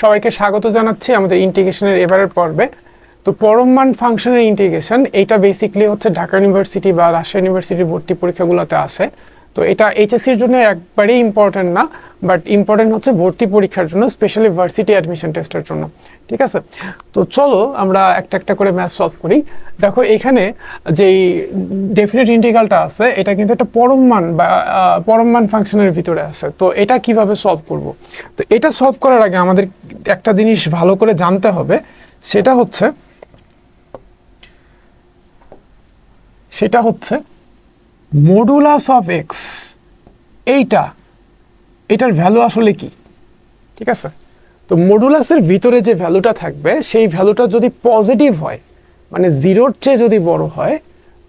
সবাইকে স্বাগত জানাচ্ছি আমাদের ইন্টিগ্রেশনের এবারের পর্বে। তো পরম মান ফাংশনের ইন্টিগ্রেশন, এটা বেসিকলি হচ্ছে ঢাকা ইউনিভার্সিটি বা রাজশাহী ইউনিভার্সিটির ভর্তি পরীক্ষাগুলোতে আসে তো এটা এইচএসসির জন্য একবারেই ইম্পর্টেন্ট না বাট ইম্পর্টেন্ট হচ্ছে ভর্তি পরীক্ষার জন্য স্পেশালি ভার্সিটি অ্যাডমিশন টেস্টের জন্য, ঠিক আছে? তো চলো আমরা একটা একটা করে ম্যাথ সলভ করি। দেখো এখানে যেই ডেফিনেট ইন্টিগ্রালটা আছে, এটা কিন্তু একটা পরম মান বা পরম মান ফাংশনের ভিতরে আছে। তো এটা কীভাবে সলভ করব? তো এটা সলভ করার আগে আমাদের একটা জিনিস ভালো করে জানতে হবে, সেটা হচ্ছে সেটা হচ্ছে মডুলাস অফ এক্স এইটা, এটার ভ্যালু আসলে কি? ঠিক আছে? তো মডুলাসের ভিতরে যে ভ্যালুটা থাকবে, সেই ভ্যালুটা যদি পজিটিভ হয় মানে জিরোর চেয়ে যদি বড় হয়,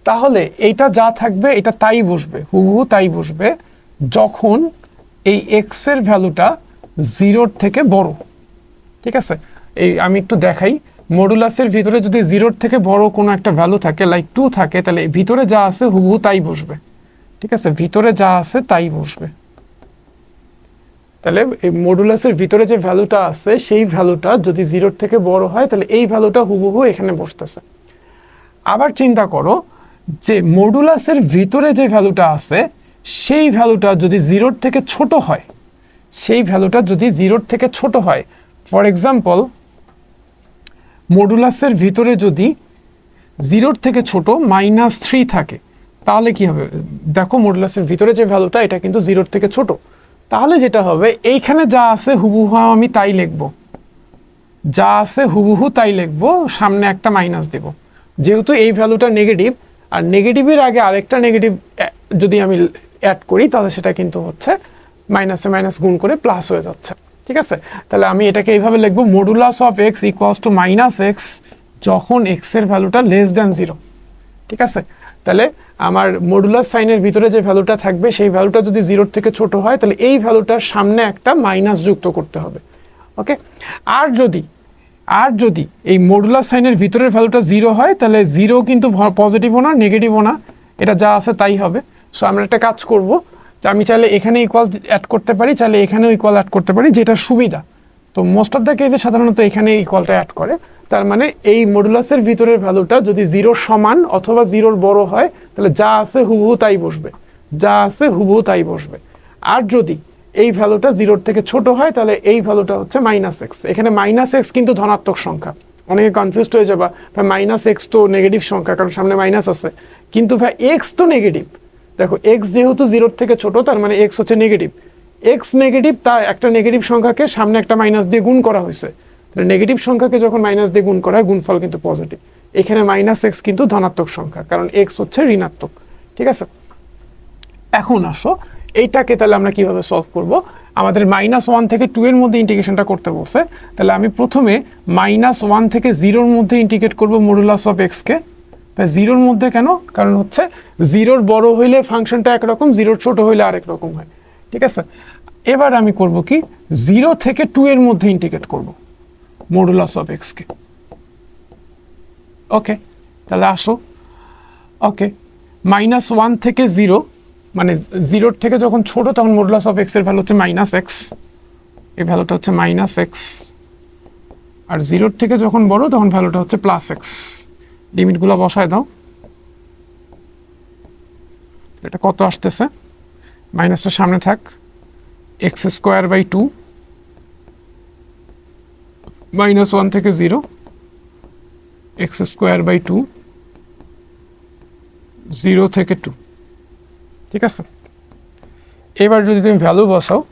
তাহলে এইটা যা থাকবে, এটা তাই বসবে, হুবহু তাই বসবে, যখন এই এক্সের ভ্যালুটা জিরোর থেকে বড়। ঠিক আছে? এই আমি একটু দেখাই। মডুলাসের ভিতরে যদি জিরোর থেকে বড় কোনো একটা ভ্যালু থাকে লাইক টু থাকে, তাহলে ভিতরে যা আছে হুবহু তাই বসবে। ঠিক আছে? ভিতরে যা আছে তাই বসবে। তাহলে এই মডুলাসের ভিতরে যে ভ্যালুটা আছে, সেই ভ্যালুটা যদি জিরোর থেকে বড় হয়, তাহলে এই ভ্যালুটা হুবহু এখানে বসতেছে। আবার চিন্তা করো যে মডুলাসের ভিতরে যে ভ্যালুটা আছে, সেই ভ্যালুটা যদি জিরোর থেকে ছোট হয়, সেই ভ্যালুটা যদি জিরোর থেকে ছোট হয় ফর এক্সাম্পল মডুলাসের ভিতরে যদি জিরোর থেকে ছোট মাইনাস থ্রি থাকে, তাহলে কি হবে? দেখো মডুলাসের ভিতরে যে ভ্যালুটা এটা কিন্তু জিরোর থেকে ছোট। তাহলে যেটা হবে, এইখানে যা আছে হুবহু আমি তাই লিখব। যা আছে হুবহু তাই লিখব, সামনে একটা মাইনাস দেব। যেহেতু এই ভ্যালুটা নেগেটিভ আর নেগেটিভের আগে আরেকটা নেগেটিভ যদি আমি অ্যাড করি, তাহলে সেটা কিন্তু হচ্ছে মাইনাসে মাইনাস গুণ করে প্লাস হয়ে যাচ্ছে। ঠিক আছে? তাহলে আমি এটাকে এইভাবে লিখব modulus of x equals to minus x যখন এক্সের ভ্যালুটা লেস দ্যান জিরো ঠিক আছে? তাহলে আমার মডুলাস সাইনের ভিতরে যে ভ্যালুটা থাকবে, সেই ভ্যালুটা যদি জিরোর থেকে ছোট হয়, তাহলে এই ভ্যালুটার সামনে একটা মাইনাস যুক্ত করতে হবে। ওকে আর যদি আর যদি এই মডুলাস সাইনের ভিতরের ভ্যালুটা জিরো হয়, তাহলে জিরো কিন্তু পজিটিভও না নেগেটিভও না। এটা যা আছে তাই হবে। সো আমরা একটা কাজ করব। আমি চাইলে এখানে ইকুয়াল অ্যাড করতে পারি, চাইলে এখানেও ইকুয়াল অ্যাড করতে পারি, যেটা সুবিধা। তো মোস্ট অফ দ্য কেসে সাধারণত এখানে ইকুয়ালটা অ্যাড করে। তার মানে এই মডুলাসের ভিতরের ভ্যালুটা যদি জিরোর সমান অথবা জিরোর বড় হয়, তাহলে যা আছে হুবহু তাই বসবে। যা আছে হুবহু তাই বসবে। আর যদি এই ভ্যালুটা জিরোর থেকে ছোট হয়, তাহলে এই ভ্যালুটা হচ্ছে মাইনাস এক্স এখানে মাইনাস এক্স কিন্তু ধনাত্মক সংখ্যা। অনেকে কনফিউজড হয়ে যাবা, ভাই মাইনাস এক্স তো নেগেটিভ সংখ্যা, কারণ সামনে মাইনাস আছে। কিন্তু ভাই এক্স তো নেগেটিভ দেখো এক্স যেহেতু জিরোর থেকে ছোট, তার মানে এক্স হচ্ছে নেগেটিভ এক্স নেগেটিভ তা একটা নেগেটিভ সংখ্যাকে সামনে একটা মাইনাস দিয়ে গুণ করা হয়েছে। তাহলে নেগেটিভ সংখ্যাকে যখন মাইনাস দিয়ে গুণ করা হয়, গুণফল কিন্তু পজিটিভ এখানে মাইনাস এক্স কিন্তু ধনাত্মক সংখ্যা, কারণ এক্স হচ্ছে ঋণাত্মক। ঠিক আছে? এখন আসো, এইটাকে তাহলে আমরা কীভাবে সলভ করব? আমাদের মাইনাস ওয়ান থেকে টু এর মধ্যে ইন্টিগ্রেশনটা করতে বলছে। তাহলে আমি প্রথমে মাইনাস ওয়ান থেকে জিরোর মধ্যে ইন্টিগ্রেট করব মডুলাস অফ এক্সকে জিরোর মধ্যে কেন? কারণ হচ্ছে জিরোর বড় হইলে ফাংশনটা একরকম, জিরোর ছোট হইলে আরেক রকম হয়। ঠিক আছে? এবার আমি করব কি? জিরো থেকে টু এর মধ্যে ইন্টিগ্রেট করব মডুলাস অফ এক্সকে ওকে তাহলে আসো। ওকে মাইনাস ওয়ান থেকে জিরো মানে জিরোর থেকে যখন ছোট তখন মডুলাস অফ এক্সের ভ্যালু হচ্ছে মাইনাস এক্স এই ভ্যালুটা হচ্ছে মাইনাস এক্স আর জিরোর থেকে যখন বড় তখন ভ্যালুটা হচ্ছে প্লাস এক্স লিমিটগুলো বসায় দাও। এটা কত আসতেছে? মাইনাসটা সামনে থাক। X square by two minus one থেকে zero. X square by two zero থেকে টু। ঠিক আছে? এবার যদি তুমি ভ্যালু বসাও,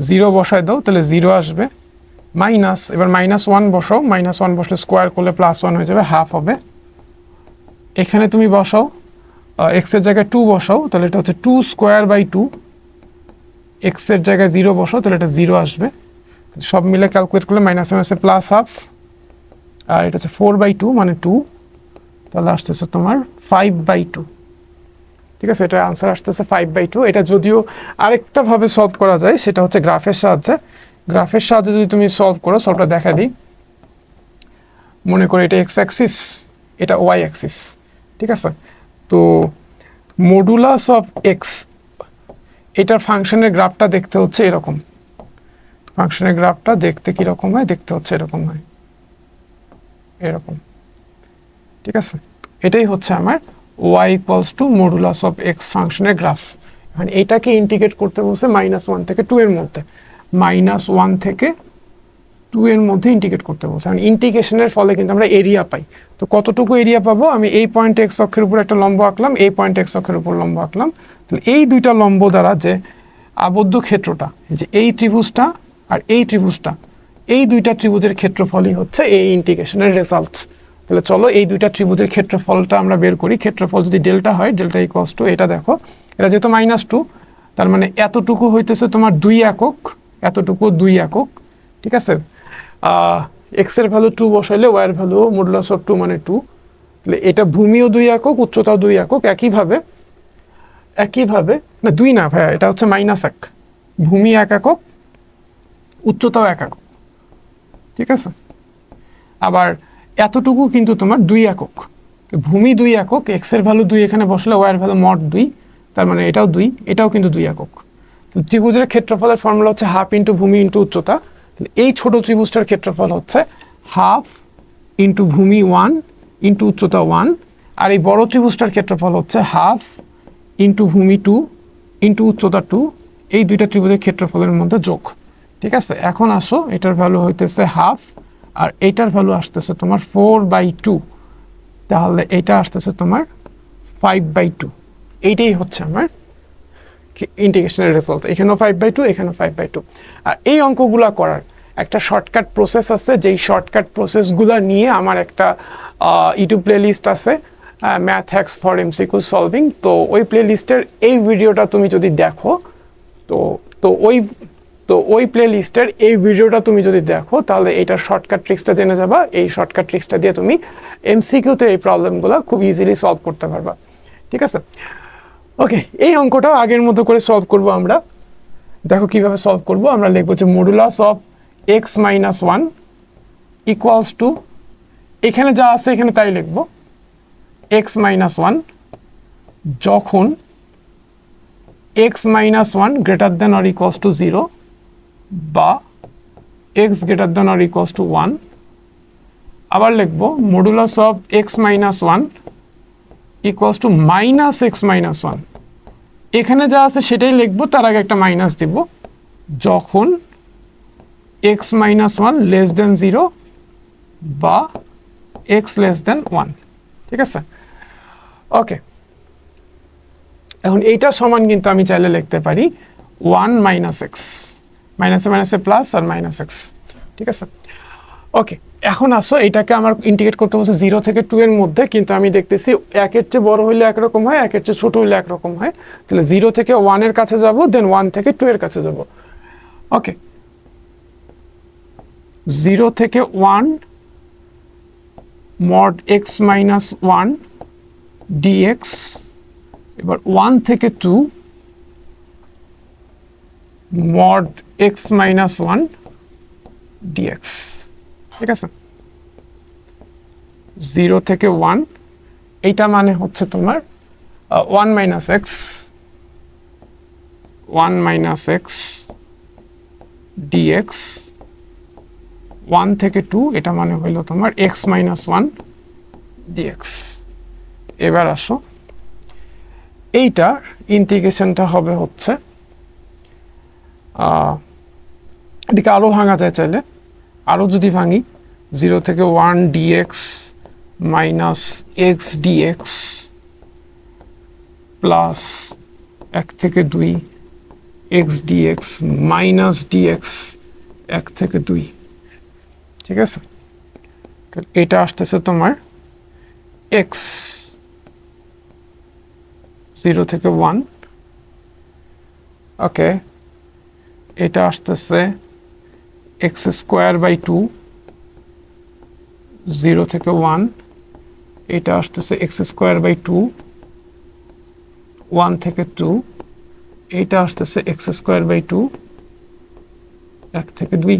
জিরো বসায় দাও, তাহলে জিরো আসবে। মাইনাস, এবার মাইনাস ওয়ান বসাও, মাইনাস ওয়ান বসলে স্কোয়ার করলে প্লাস ওয়ান হয়ে যাবে হাফ হবে। এখানে তুমি বসাও এক্সের জায়গায় টু বসাও, তাহলে এটা হচ্ছে টু স্কোয়ার বাই টু এক্সের জায়গায় জিরো বসাও, তাহলে এটা জিরো আসবে। সব মিলে ক্যালকুলেট করলে মাইনাস মাইনাসে প্লাস হাফ আর এটা হচ্ছে ফোর বাই টু মানে টু তাহলে আসতেছে তোমার ফাইভ বাই টু ঠিক আছে, এটা আনসার আসতেছে ফাইভ বাই টু এটা যদিও আরেকটা ভাবে সলভ করা যায়, সেটা হচ্ছে গ্রাফের সাহায্যে। গ্রাফের সাহায্যে যদি তুমি সলভ করো সলভটা দেখা দিই। মনে করো এটা এক্স অ্যাক্সিস এটা ওয়াই অ্যাক্সিস ঠিক আছে? তো মডুলাস অফ এক্স এটার ফাংশনের গ্রাফটা দেখতে হচ্ছে এরকম। ফাংশনের গ্রাফটা দেখতে কীরকম হয়? দেখতে হচ্ছে এরকম হয়। এরকম। ঠিক আছে? এটাই হচ্ছে আমার y equals to modulus of x ফাংশনের গ্রাফ মানে এটাকে ইন্টিগ্রেট করতে বলছে মাইনাস ওয়ান থেকে টু এর মধ্যে। মাইনাস ওয়ান থেকে টু এর মধ্যে ইন্টিগ্রেট করতে বলছে। মানে ইন্টিগ্রেশনের ফলে কিন্তু আমরা এরিয়া পাই। তো কতটুকু এরিয়া পাবো? আমি এই পয়েন্ট এক্স অক্ষের উপর একটা লম্ব আঁকলাম, এই পয়েন্ট এক্স অক্ষের উপর লম্ব আঁকলাম। তাহলে এই দুইটা লম্ব দ্বারা যে আবদ্ধ ক্ষেত্রটা যে এই ত্রিভুজটা আর এই ত্রিভুজটা, এই দুইটা ত্রিভুজের ক্ষেত্রফলই হচ্ছে এই ইন্টিগ্রেশনের রেজাল্ট তাহলে চলো এই দুইটা ত্রিভুজের ক্ষেত্রফলটা আমরা বের করি। ক্ষেত্রফল যদি ডেল্টা হয় ডেল্টা ইকোয়াস টু এটা দেখো, এটা যেহেতু মাইনাস টু তার মানে এতটুকু হইতেছে তোমার দুই একক এতটুকু দুই একক, ঠিক আছে? এক্সের ভ্যালু টু বসাইলে ওয়ার ভ্যালু মডুলাস অফ টু মানে টু তাহলে এটা ভূমিও দুই একক, উচ্চতাও দুই একক, একইভাবে একইভাবে, না, দুই না ভাইয়া, এটা হচ্ছে মাইনাস এক। ভূমি এক একক, উচ্চতাও এক একক, ঠিক আছে? আবার এতটুকু কিন্তু তোমার দুই একক। ভূমি দুই একক এক্সের ভ্যালু দুই এখানে বসলে ওয়ার ভ্যালু মড দুই, তার মানে এটাও দুই, এটাও কিন্তু দুই একক। ত্রিভুজের ক্ষেত্রফলের ফর্মুলা হচ্ছে হাফ ইন্টু ভূমি ইন্টু উচ্চতা। এই ছোট ত্রিভুজটার ক্ষেত্রফল হচ্ছে হাফ ইন্টু ভূমি ওয়ান ইন্টু উচ্চতা ওয়ান আর এই বড় ত্রিভুজটার ক্ষেত্রফল হচ্ছে হাফ ইন্টু ভূমি টু ইন্টু উচ্চতা টু এই দুইটা ত্রিভুজের ক্ষেত্রফলের মধ্যে যোগ। ঠিক আছে? এখন আসো, এটার ভ্যালু হইতেছে হাফ আর এইটার ভ্যালু আসতেছে তোমার ফোর বাই টু তাহলে এটা আসতেছে তোমার ফাইভ বাই টু এইটাই হচ্ছে আমার ইন্টিগ্রেশনের রেজাল্ট এখানেও ফাইভ বাই টু এখানেও ফাইভ বাই টু আর এই অঙ্কগুলো করার একটা শর্টকাট প্রসেস আছে, যেই শর্টকাট প্রসেসগুলো নিয়ে আমার একটা ইউটিউব প্লে লিস্ট আছে math hacks for MCQ solving তো ওই প্লে লিস্টের এই ভিডিওটা তুমি যদি দেখো, তো তো ওই তো ওই প্লে লিস্টের এই ভিডিওটা তুমি যদি দেখো, তাহলে এইটার শর্টকাট ট্রিক্সটা জেনে যাবা। এই শর্টকাট ট্রিক্সটা দিয়ে তুমি এমসিকিউতে এই প্রবলেমগুলো খুব ইজিলি সলভ করতে পারবা। ঠিক আছে? ওকে এই অঙ্কটাও আগের মতো করে সলভ করব আমরা। দেখো কীভাবে সলভ করব। আমরা লিখব যে modulus of x minus one equals to এখানে যা আছে এখানে তাই লিখব। এক্স মাইনাস ওয়ান যখন x minus one greater than or equals to zero বা x greater than or equals to one আবার লিখব modulus of x minus one equals to minus x minus one এখানে যা আছে সেটাই লিখব, তার আগে একটা মাইনাস দিব। যখন x minus one less than zero বা এক্স লেস দেন ওয়ান ঠিক আছে? ওকে এখন এইটা সমান কিন্তু আমি চাইলে লিখতে পারি ওয়ান মাইনাস এক্স মাইনাসে মাইনাসে প্লাস আর মাইনাস এক্স ঠিক আছে? ওকে এখন আসো, এটাকে আমার ইন্ডিকেট করতে বলছে জিরো থেকে টু এর মধ্যে, কিন্তু আমি দেখতেছি একের চেয়ে বড় হইলে একরকম হয়, একের চেয়ে ছোট হইলে একরকম হয়। তাহলে জিরো থেকে ওয়ানের কাছে যাব দেন ওয়ান থেকে টু এর কাছে যাব। ওকে জিরো থেকে one mod x minus one dx এবার ওয়ান থেকে two mod x minus one dx ঠিক আছে? জিরো থেকে ওয়ান এইটা মানে হচ্ছে তোমার one minus x one minus x dx one থেকে টু এটা মানে হইল তোমার এক্স মাইনাস ওয়ান ডিএক্স এবার আসো। এইটার ইন্টিগ্রেশনটা হবে হচ্ছে এটিকে আরও ভাঙা যায় চাইলে। আরও যদি ভাঙি জিরো থেকে one dx minus x dx plus এক থেকে দুই এক্স ডিএক্স মাইনাস ডিএক্স এক থেকে দুই। ঠিক আছে? এটা আসতেছে তোমার এক্স জিরো থেকে ওয়ান ওকে এটা আসতেছে x square by two zero থেকে ওয়ান এটা আসতেছে x square by two one থেকে টু এইটা আসতেছে এক্স স্কোয়ার বাই টু এক থেকে দুই।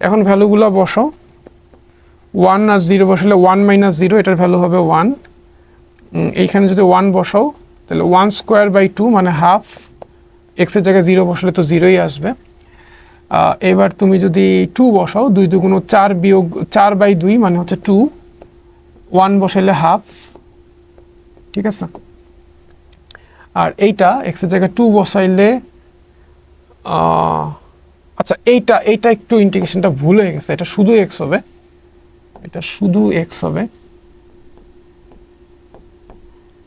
এখন ভ্যালুগুলো বসো ওয়ান আর জিরো বসালে ওয়ান মাইনাস জিরো এটার ভ্যালু হবে ওয়ান এইখানে যদি ওয়ান বসাও, তাহলে ওয়ান স্কোয়ার বাই টু মানে হাফ এক্সের জায়গায় জিরো বসালে তো জিরোই আসবে। এবার তুমি যদি টু বসাও, দুই দুগুণ চার বিয়োগ, চার বাই দুই মানে হচ্ছে টু ওয়ান বসাইলে হাফ ঠিক আছে? আর এইটা এক্সের জায়গায় টু বসাইলে আচ্ছা এইটা এইটা একটু ইন্টিগ্রেশনটা ভুল হয়ে গেছে, এটা শুধু এক্স হবে। এটা শুধু এক্স হবে।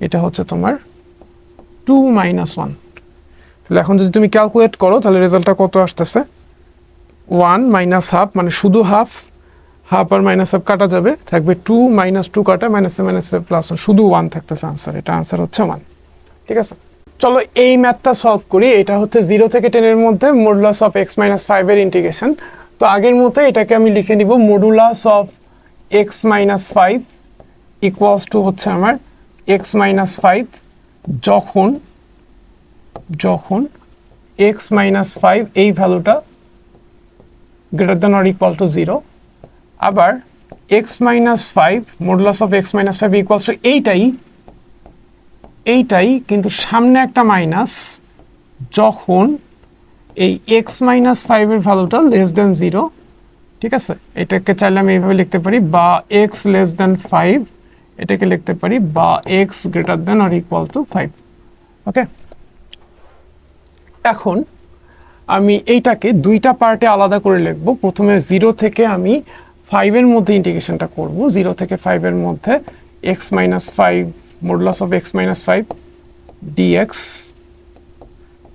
এটা হচ্ছে তোমার টু মাইনাস ওয়ান তাহলে এখন যদি তুমি ক্যালকুলেট করো, তাহলে রেজাল্টটা কত আসতেছে? ওয়ান মাইনাস হাফ মানে শুধু হাফ হাফ আর মাইনাস হাফ কাটা যাবে, থাকবে টু মাইনাস টু কাটা মাইনাস মাইনাস প্লাস শুধু ওয়ান থাকতেছে আনসার এটা আনসার হচ্ছে ওয়ান ঠিক আছে? চলো এই ম্যাথটা সলভ করি, এটা হচ্ছে জিরো থেকে টেনের মধ্যে মডুলাস অফ এক্স মাইনাস ফাইভের ইন্টিগ্রেশন তো আগের মতো এটাকে আমি লিখে নিব modulus of x minus five equals to হচ্ছে আমার এক্স মাইনাস ফাইভ যখন যখন এক্স মাইনাস ফাইভ এই ভ্যালুটা greater than or equal to zero আবার x minus five modulus of x minus five equals to এইটাই এইটাই কিন্তু সামনে একটা মাইনাস যখন এই এক্স মাইনাস ফাইভের ভ্যালুটা লেস দেন জিরো ঠিক আছে? এটাকে চাইলে আমি এইভাবে লিখতে পারি, বা এক্স লেস দেন ফাইভ এটাকে লিখতে পারি, বা x greater than or equal to five okay এখন আমি এইটাকে দুইটা পার্টে আলাদা করে লিখব। প্রথমে জিরো থেকে আমি ফাইভের মধ্যে ইন্টিগ্রেশনটা করব। জিরো থেকে ফাইভের মধ্যে x minus five modulus of x minus five dx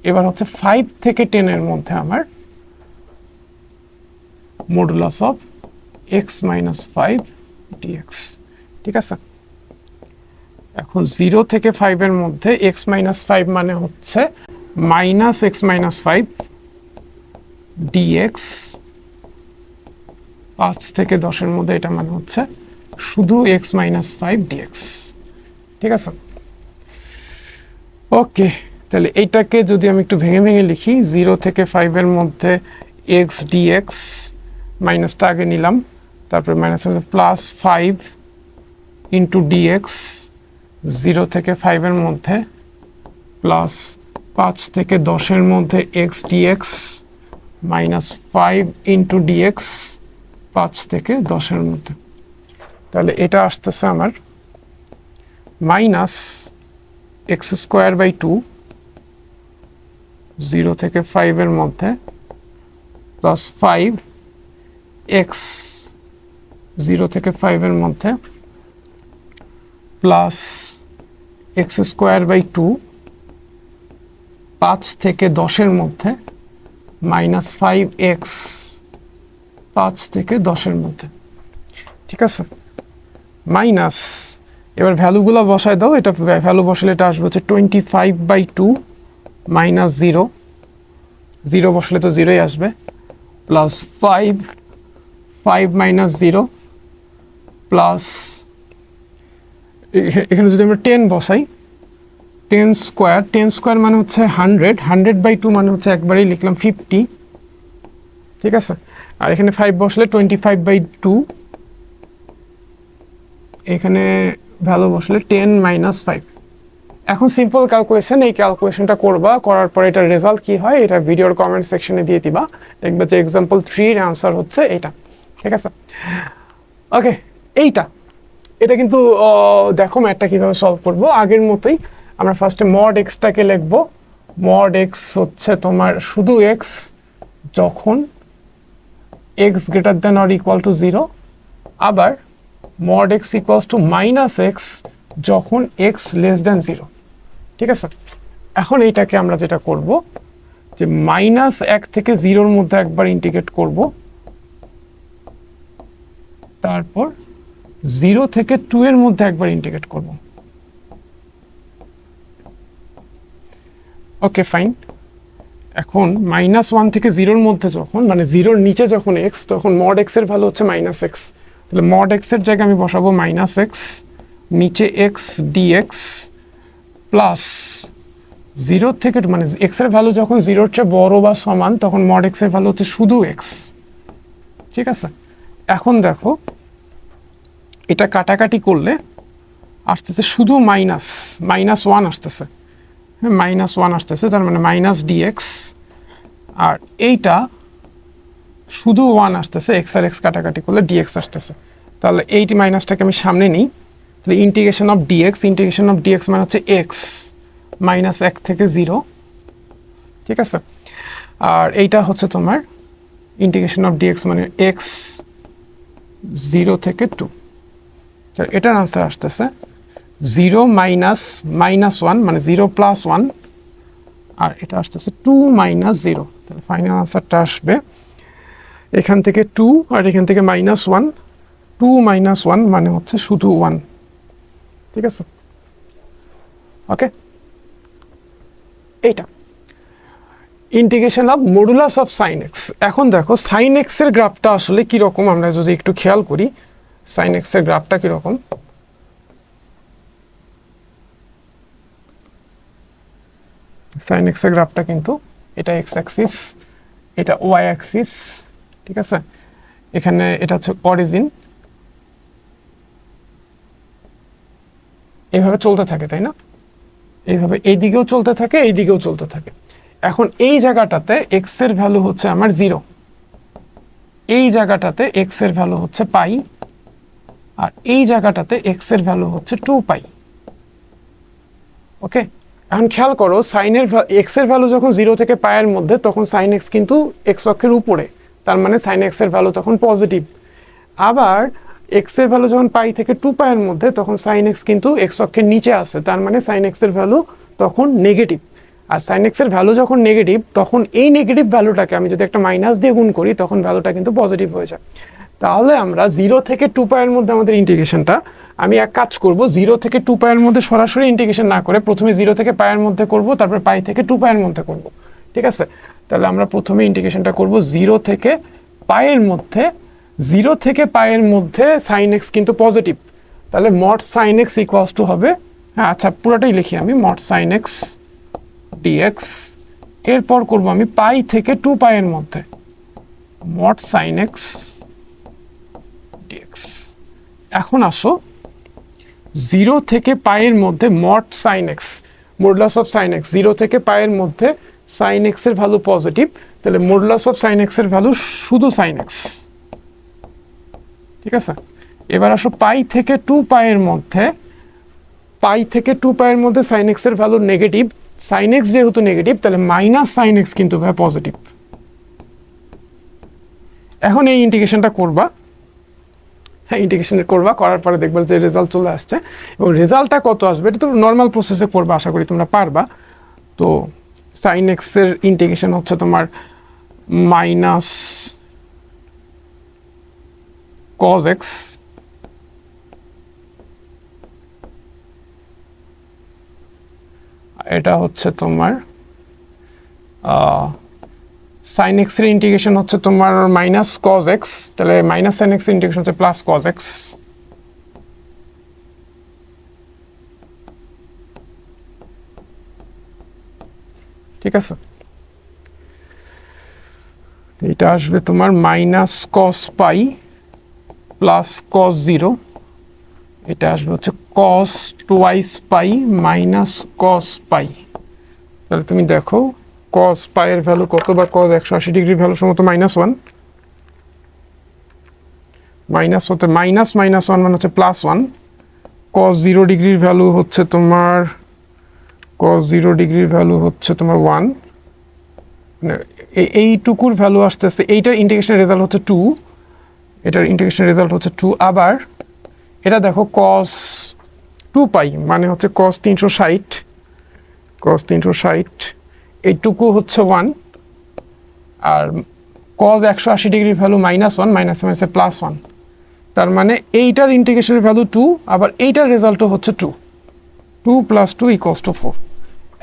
এবার হচ্ছে ফাইভ থেকে টেনের মধ্যে আমার modulus of x minus five dx ঠিক আছে? এখন জিরো থেকে ফাইভের মধ্যে এক্স মাইনাস ফাইভ মানে হচ্ছে minus x minus five dx পাঁচ থেকে দশের মধ্যে এটা মানে হচ্ছে শুধু এক্স মাইনাস ফাইভ ডিএক্স ঠিক আছে? ওকে, তাহলে এইটাকে যদি আমি একটু ভেঙে ভেঙে লিখি জিরো থেকে ফাইভের মধ্যে এক্স ডিএক্স মাইনাসটা আগে নিলাম, তারপরে মাইনাস হচ্ছে plus five into dx zero থেকে ফাইভের মধ্যে প্লাস পাঁচ থেকে দশের মধ্যে x dx minus five into dx পাঁচ থেকে দশের মধ্যে। তাহলে এটা আসতেছে আমার minus x square by two, zero থেকে ফাইভের মধ্যে, প্লাস ফাইভ এক্স, জিরো থেকে ফাইভের মধ্যে, plus x square by two, পাঁচ থেকে দশের মধ্যে মাইনাস ফাইভ এক্স পাঁচ থেকে দশের মধ্যে। ঠিক আছে? মাইনাস, এবার ভ্যালুগুলো বসায় দাও। এটা ভ্যালু বসালে এটা আসবে হচ্ছে twenty five by two minus zero zero বসলে তো জিরোই আসবে। Plus five five minus zero plus এখানে যদি আমরা টেন বসাই টেন স্কোয়ার টেন স্কোয়ার মানে হচ্ছে হান্ড্রেড হান্ড্রেড বাই টু মানে হচ্ছে একবারেই লিখলাম ফিফটি ঠিক আছে? আর এখানে ফাইভ বসলে টোয়েন্টি ফাইভ বাই টু এখানে ভ্যালু বসলে টেন মাইনাস ফাইভ এখন সিম্পল ক্যালকুলেশন এই ক্যালকুলেশনটা করবা, করার পরে এটার রেজাল্ট কি হয়, এটা ভিডিওর কমেন্ট সেকশনে দিয়ে দিবা। দেখবে যে এক্সাম্পল থ্রির অ্যান্সার হচ্ছে এটা ঠিক আছে? ওকে এইটা। এটা কিন্তু দেখো ম্যাটটা কীভাবে সলভ করব। আগের মতোই আমরা ফার্স্টে মড এক্সটাকে লিখব। মড এক্স হচ্ছে তোমার শুধু এক্স যখন x greater than or equal to zero আবার mod x equals to minus x যখন এক্স লেস দেন জিরো ঠিক আছে? এখন এইটাকে আমরা যেটা করব, যে মাইনাস এক থেকে জিরোর মধ্যে একবার ইন্টিগ্রেট করব। তারপর জিরো থেকে টু এর মধ্যে একবার ইন্টিগ্রেট করব। ওকে ফাইন এখন মাইনাস ওয়ান থেকে জিরোর মধ্যে যখন মানে জিরোর নিচে যখন এক্স তখন মড এক্সের ভ্যালু হচ্ছে মাইনাস এক্স তাহলে মড এক্সের জায়গায় আমি বসাবো মাইনাস এক্স নিচে এক্স ডিএক্স প্লাস জিরো থেকে মানে এক্সের ভ্যালু যখন জিরোর চেয়ে বড় বা সমান, তখন মড এক্সের ভ্যালু হচ্ছে শুধু এক্স ঠিক আছে? এখন দেখো, এটা কাটাকাটি করলে আসতেছে শুধু মাইনাস মাইনাস ওয়ান আসতেছে। মাইনাস ওয়ান আসতেছে, তার মানে মাইনাস ডিএক্স আর এইটা শুধু ওয়ান আসতেছে এক্স আর এক্স কাটাকাটি করলে ডিএক্স আসতেছে। তাহলে এইট মাইনাসটাকে আমি সামনে নিই, তাহলে integration of dx integration of dx মানে হচ্ছে এক্স মাইনাস এক থেকে জিরো ঠিক আছে? আর এইটা হচ্ছে তোমার ইন্টিগ্রেশন অফ ডিএক্স মানে এক্স জিরো থেকে টু এটার আনসার আসতেছে জিরো মাইনাস মাইনাস ওয়ান মানে জিরো প্লাস ওয়ান আর এটা আসতেছে টু মাইনাস জিরো তাহলে ফাইনাল আনসারটা আসবে। এখান থেকে টু আর এখান থেকে minus one two minus one মানে হচ্ছে শুধু ওয়ান ঠিক আছে? ওকে এইটা। Integration of modulus of sine x এখন দেখো সাইন এক্সের গ্রাফটা আসলে কীরকম? আমরা যদি একটু খেয়াল করি সাইন এক্সের গ্রাফটা কীরকম? সাইন এক্সের গ্রাফটা কিন্তু এটা এক্স অ্যাক্সিস এটা ওয়াই অ্যাক্সিস ঠিক আছে? এখানে এটা হচ্ছে অরিজিন এইভাবে চলতে থাকে, তাই না? এইভাবে এই দিকেও চলতে থাকে, এই দিকেও চলতে থাকে। এখন এই জায়গাটাতে এক্সের ভ্যালু হচ্ছে আমার জিরো এই জায়গাটাতে এক্সের ভ্যালু হচ্ছে পাই আর এই জায়গাটাতে এক্সের ভ্যালু হচ্ছে টু পাই ওকে এখন খেয়াল করো সাইনের এক্সের ভ্যালু যখন জিরো থেকে পায়ের মধ্যে, তখন সাইন এক্স কিন্তু এক্স অক্ষের উপরে। তার মানে সাইন এক্সের ভ্যালু তখন পজিটিভ আবার এক্সের ভ্যালু যখন পাই থেকে টু পায়ের মধ্যে, তখন সাইন এক্স কিন্তু এক্স অক্ষের নিচে আসে। তার মানে সাইন এক্সের ভ্যালু তখন নেগেটিভ আর সাইন এক্সের ভ্যালু যখন নেগেটিভ তখন এই নেগেটিভ ভ্যালুটাকে আমি যদি একটা মাইনাস দিয়ে গুণ করি, তখন ভ্যালুটা কিন্তু পজিটিভ হয়ে যায়। তাহলে আমরা জিরো থেকে টু পায়ের মধ্যে আমাদের ইন্টিগ্রেশনটা আমি এক কাজ করব জিরো থেকে টু পায়ের মধ্যে সরাসরি ইন্টিগ্রেশন না করে প্রথমে জিরো থেকে পায়ের মধ্যে করব, তারপর পাই থেকে টু পায়ের মধ্যে করব, ঠিক আছে? তাহলে আমরা প্রথমে ইন্টিগ্রেশনটা করব জিরো থেকে পায়ের মধ্যে জিরো থেকে পায়ের মধ্যে সাইন এক্স কিন্তু পজিটিভ তাহলে mod sign X equals two হবে হ্যাঁ আচ্ছা পুরোটাই লিখি আমি মট সাইন এক্স ডিএক্স এরপর করব আমি পাই থেকে টু পায়ের মধ্যে মট সাইন এক্স এখন আসো জিরো থেকে পায়ের মধ্যে mod sine x modulus of sine x zero থেকে পায়ের মধ্যে সাইন এক্সের ভ্যালু পজিটিভ তাহলে মোডলাস অফ সাইন এক্সের ভ্যালু শুধু সাইন এক্স ঠিক আছে? এবার আসো, পাই থেকে টু পায়ের মধ্যে, পাই থেকে টু পায়ের মধ্যে সাইন এক্সের ভ্যালু নেগেটিভ সাইন এক্স যেহেতু নেগেটিভ তাহলে মাইনাস সাইন এক্স কিন্তু পজিটিভ এখন এই ইন্টিগ্রেশনটা করবা। ইন্টিগ্রেশন করবা, করার পরে দেখবে যে রেজাল্ট চলে আসছে। এবং রেজাল্টটা কত আসবে, এটা তো নর্মাল প্রসেসে করবা, আশা করি তোমরা পারবা। তো সাইন এক্সের ইন্টিগ্রেশন হচ্ছে তোমার মাইনাস কজ এক্স এটা হচ্ছে তোমার সাইন এক্সের ইন্টিগ্রেশন হচ্ছে তোমার মাইনাস কজ এক্স তাহলে মাইনাস সাইন এক্স ইন্টিগ্রেশন হচ্ছে প্লাস কজ এক্স ঠিক আছে? এটা আসবে তোমার minus cos pi plus cos zero এটা আসবে হচ্ছে কস টুয়াইস পাই মাইনাস কস পাই তাহলে তুমি দেখো কস পায়ের ভ্যালু কত বা কস একশো আশি ভ্যালু সম্ভবত মাইনাস ওয়ান মাইনাস হতে মাইনাস মাইনাস ওয়ান মানে হচ্ছে প্লাস ওয়ান কস জিরো ডিগ্রির ভ্যালু হচ্ছে তোমার কস জিরো ডিগ্রির ভ্যালু হচ্ছে তোমার ওয়ান মানে এই- এইটুকুর ভ্যালু আসতেছে, এইটার ইন্টিগ্রেশনের রেজাল্ট হচ্ছে টু এটার ইন্টিগ্রেশনের রেজাল্ট হচ্ছে টু আবার এটা দেখো কস টু পাই মানে হচ্ছে কস তিনশো ষাট। কস তিনশো ষাট এইটুকু হচ্ছে ওয়ান আর কজ একশো আশি ডিগ্রির ভ্যালু মাইনাস ওয়ান মাইনাস মাইনাসে প্লাস ওয়ান তার মানে এইটার ইন্টিগ্রেশনের ভ্যালু টু আবার এইটার রেজাল্টও হচ্ছে two two plus two equals to four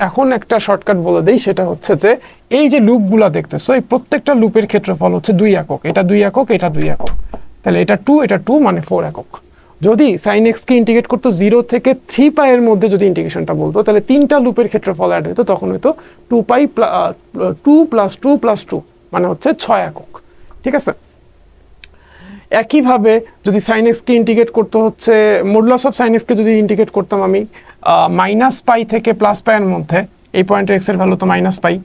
এখন একটা শর্টকাট বলে দেই, সেটা হচ্ছে যে এই যে লুপগুলা দেখতেছো, এই প্রত্যেকটা লুপের ক্ষেত্রফল হচ্ছে দুই একক। এটা দুই একক, এটা দুই একক। তাহলে এটা টু এটা টু মানে ফোর একক। যদি সাইন এক্সকে ইন্টিগ্রেট করতো জিরো থেকে থ্রি পাইয়ের মধ্যে যদি ইন্টিগ্রেশনটা বলতো, তাহলে তিনটা লুপের ক্ষেত্রফল অ্যাড হতো, তখন হয়তো two pi two plus two plus two মানে হচ্ছে ছয় একক। ঠিক আছে? একইভাবে যদি সাইনেক্সকে ইন্টিগ্রেট করতে হচ্ছে মডুলাস অফ সাইনেক্সকে যদি ইন্টিগ্রেট করতাম আমি মাইনাস পাই থেকে প্লাস পাইয়ের মধ্যে, এই পয়েন্টের এক্সের ভ্যালু তো মাইনাস পাই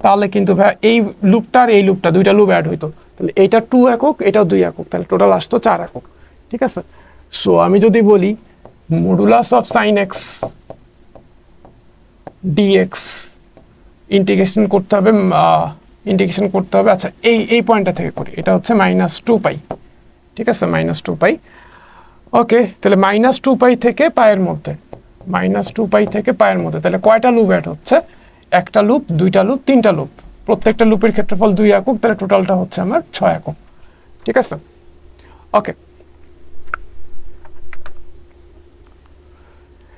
তাহলে কিন্তু ভাই এই লুপটা আর এই লুপটা দুইটা লুপ অ্যাড হইতো। তাহলে এইটা টু একক, এটাও দুই একক, তাহলে টোটাল আসতো চার একক। ঠিক আছে? সো আমি যদি বলি modulus of sine x dx integration করতে হবে ইন্টিগ্রেশন করতে হবে। আচ্ছা এই এই পয়েন্টটা থেকে করি। এটা হচ্ছে মাইনাস টু পাই ঠিক আছে? মাইনাস টু পাই ওকে তাহলে মাইনাস টু পাই থেকে পায়ের মধ্যে। মাইনাস টু পাই থেকে পায়ের মধ্যে। তাহলে কয়টা লুপ অ্যাড হচ্ছে? একটা লুপ দুইটা লুপ তিনটা লুপ প্রত্যেকটা লুপের ক্ষেত্রফল দুই একক, তাহলে টোটালটা হচ্ছে আমার ছয় একক। ঠিক আছে? ওকে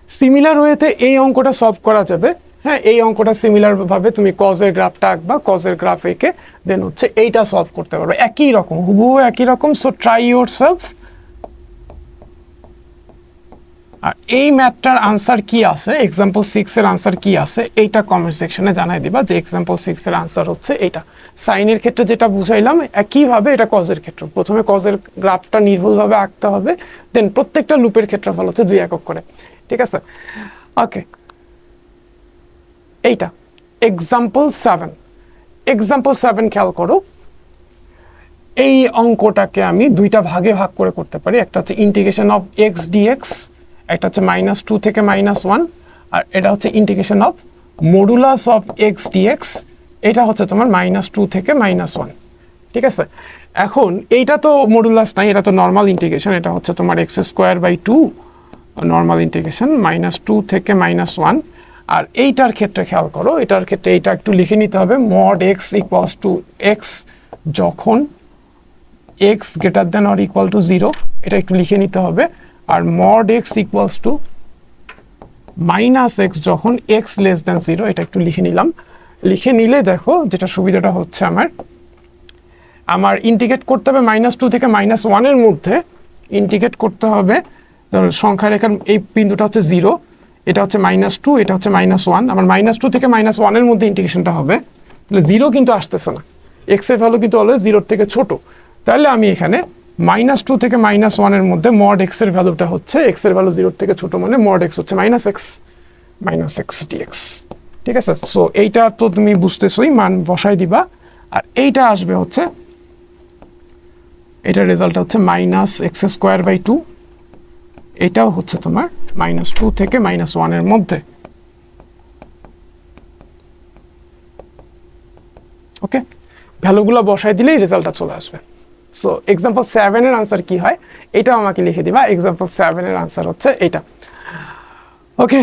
সিমিলার ওয়েতে এই অঙ্কটা সলভ করা যাবে। হ্যাঁ এই অঙ্কটা সিমিলার ভাবে তুমি কজের গ্রাফটা আঁকবা কজের গ্রাফ এঁকে দেন হচ্ছে এইটা সলভ করতে পারবে। একই রকম, হুবহু একই রকম সো ট্রাই ইউর সেলফ আর এই ম্যাথটার আনসার কি আছে? এক্সাম্পল সিক্সের আনসার কি আছে? এইটা কমেন্ট সেকশনে জানাই দিবা যে এক্সাম্পল সিক্সের আনসার হচ্ছে এইটা। সাইনের ক্ষেত্রে যেটা বুঝাইলাম, একইভাবে এটা কজের ক্ষেত্রে। প্রথমে কজের গ্রাফটা নির্ভুলভাবে আঁকতে হবে দেন প্রত্যেকটা লুপের ক্ষেত্রফল হচ্ছে দুই একক করে। ঠিক আছে? ওকে এইটা। এক্সাম্পল সেভেন এক্সাম্পল সেভেন খেয়াল করো। এই অঙ্কটাকে আমি দুইটা ভাগে ভাগ করে করতে পারি। একটা হচ্ছে ইন্টিগ্রেশন অফ এক্স ডিএক্স একটা হচ্ছে মাইনাস টু থেকে মাইনাস ওয়ান আর এটা হচ্ছে integration of modulus of x dx এটা হচ্ছে তোমার মাইনাস টু থেকে মাইনাস ওয়ান ঠিক আছে? এখন এইটা তো মডুলাস নাই, এটা তো নর্মাল ইন্টিগ্রেশন এটা হচ্ছে তোমার x square by two normal integration minus two থেকে মাইনাস ওয়ান আর এইটার ক্ষেত্রে খেয়াল করো, এটার ক্ষেত্রে এইটা একটু লিখে নিতে হবে mod x equals to x যখন x greater than or equal to zero এটা একটু লিখে নিতে হবে আর mod x equals to minus x যখন এক্স লেস দেন জিরো এটা একটু লিখে নিলাম। লিখে নিলে দেখো যেটা সুবিধাটা হচ্ছে আমার। আমার ইন্টিগ্রেট করতে হবে মাইনাস টু থেকে মাইনাস ওয়ানের মধ্যে। ইন্টিগ্রেট করতে হবে, ধরো সংখ্যা রেখার এই বিন্দুটা হচ্ছে জিরো এটা হচ্ছে মাইনাস টু এটা হচ্ছে মাইনাস ওয়ান আমার মাইনাস টু থেকে মাইনাস ওয়ানের মধ্যে ইন্টিগ্রেশনটা হবে। তাহলে জিরো কিন্তু আসতেছে না। এক্সের ভ্যালু কিন্তু অলওয়েজ জিরোর থেকে ছোট। তাহলে আমি এখানে মাইনাস টু থেকে মাইনাস ওয়ানের মধ্যে মড এক্সের ভ্যালুটা হচ্ছে এক্সের ভ্যালু জিরোর থেকে ছোট মানে মড এক্স হচ্ছে minus x minus x dx ঠিক আছে? সো এইটা তো তুমি বুঝতেছোই, মান বসাই দিবা। আর এইটা আসবে হচ্ছে এটার রেজাল্ট হচ্ছে minus x square by two এটাও হচ্ছে তোমার মাইনাস টু থেকে মাইনাস ওয়ানের মধ্যে। ওকে ভ্যালুগুলো বসাই দিলেই রেজাল্টটা চলে আসবে। সো এক্সাম্পল সেভেনের আনসার কি হয়? এটাও আমাকে লিখে দিবা। এক্সাম্পল সেভেনের আনসার হচ্ছে এটা। ওকে